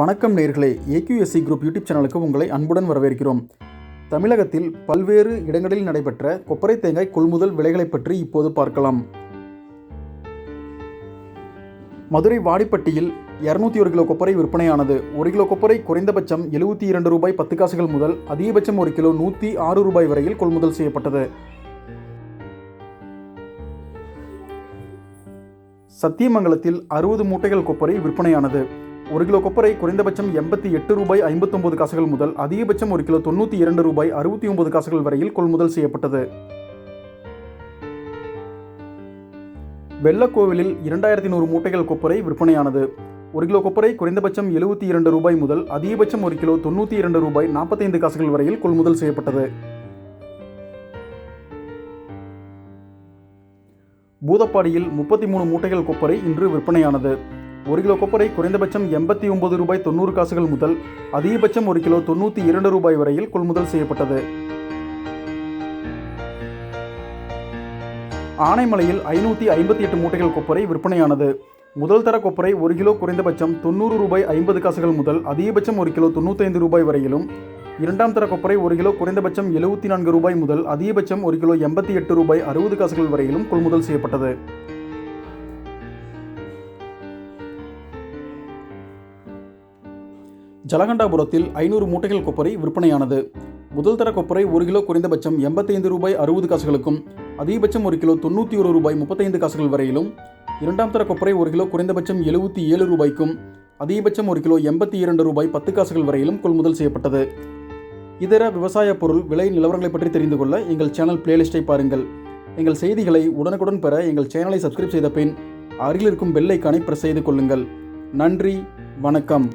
வணக்கம் நேர்களே. AQSC group YouTube சேனலுக்கு உங்களை அன்புடன் வரவேற்கிறோம். தமிழகத்தில் பல்வேறு இடங்களில் நடைபெற்ற கொப்பரை தேங்காய் கொள்முதல் விலைகளை பற்றி இப்போது பார்க்கலாம். மதுரை வாடிப்பட்டியில் இரநூத்தி ஒரு கிலோ கொப்பரை விற்பனையானது. ஒரு கிலோ கொப்பரை குறைந்தபட்சம் எழுபத்தி இரண்டு ரூபாய் பத்து காசுகள் முதல் அதிகபட்சம் ஒரு கிலோ நூற்றி ஆறு ரூபாய் வரையில் கொள்முதல் செய்யப்பட்டது. சத்தியமங்கலத்தில் அறுபது மூட்டைகள் கொப்பரை விற்பனையானது. ஒரு கிலோ கொப்பரை குறைந்தபட்சம் எண்பத்தி எட்டு ரூபாய் ஐம்பத்தொன்பது காசுகள் முதல் அதிகபட்சம் ஒரு கிலோ தொண்ணூற்றி இரண்டு ரூபாய் அறுபத்தி ஒன்பது காசுகள் வரையில் கொள்முதல் செய்யப்பட்டது. வெள்ளக்கோவிலில் இரண்டாயிரத்தி நூறு மூட்டைகள் கொப்பரை விற்பனையானது. ஒரு கிலோ கொப்பரை குறைந்தபட்சம் எழுபத்தி இரண்டு ரூபாய் முதல் அதிகபட்சம் ஒரு கிலோ தொண்ணூற்றி இரண்டு ரூபாய் நாற்பத்தைந்து காசுகள் வரையில் கொள்முதல் செய்யப்பட்டது. பூதப்பாடியில் முப்பத்தி மூணு மூட்டைகள் கொப்பரை இன்று விற்பனையானது. ஒரு கிலோ கொப்பரை குறைந்தபட்சம் எண்பத்தி ஒன்பது ரூபாய் தொண்ணூறு காசுகள் முதல் அதிகபட்சம் ஒரு கிலோ தொண்ணூற்றி இரண்டு ரூபாய் வரையில் கொள்முதல் செய்யப்பட்டது. ஆனைமலையில் ஐநூற்றி ஐம்பத்தி எட்டு மூட்டைகள் கொப்பரை விற்பனையானது. முதல் தர கொப்பரை ஒரு கிலோ குறைந்தபட்சம் தொண்ணூறு ரூபாய் ஐம்பது காசுகள் முதல் அதிகபட்சம் ஒரு கிலோ தொண்ணூத்தைந்து ரூபாய் வரையிலும். இரண்டாம் தர கொப்பரை ஒரு கிலோ குறைந்தபட்சம் எழுபத்தி நான்கு ரூபாய் முதல் அதிகபட்சம் ஒரு கிலோ எண்பத்தி எட்டு ரூபாய் அறுபது காசுகள் வரையிலும் கொள்முதல் செய்யப்பட்டது. ஜலகண்டாபுரத்தில் ஐநூறு மூட்டைகள் கொப்பரை விற்பனையானது. முதல் தர கொப்பரை ஒரு கிலோ குறைந்தபட்சம் எண்பத்தைந்து ரூபாய் அறுபது காசுகளுக்கும் அதிகபட்சம் ஒரு கிலோ தொண்ணூற்றி ஒரு ரூபாய் முப்பத்தைந்து காசுகள் வரையிலும். இரண்டாம் தர கொப்பரை ஒரு கிலோ குறைந்தபட்சம் எழுபத்தி ஏழு ரூபாய்க்கும் அதிகபட்சம் ஒரு கிலோ எண்பத்தி இரண்டு ரூபாய் பத்து காசுகள் வரையிலும் கொள்முதல் செய்யப்பட்டது. இதர விவசாய பொருள் விலை நிலவரங்களை பற்றி தெரிந்து கொள்ள எங்கள் சேனல் பிளேலிஸ்ட்டை பாருங்கள். எங்கள் செய்திகளை உடனுக்குடன் பெற எங்கள் சேனலை சப்ஸ்கிரைப் செய்த பின் அருகில் இருக்கும் பெல் ஐக்கானை பிரஸ் செய்து கொள்ளுங்கள். நன்றி வணக்கம்.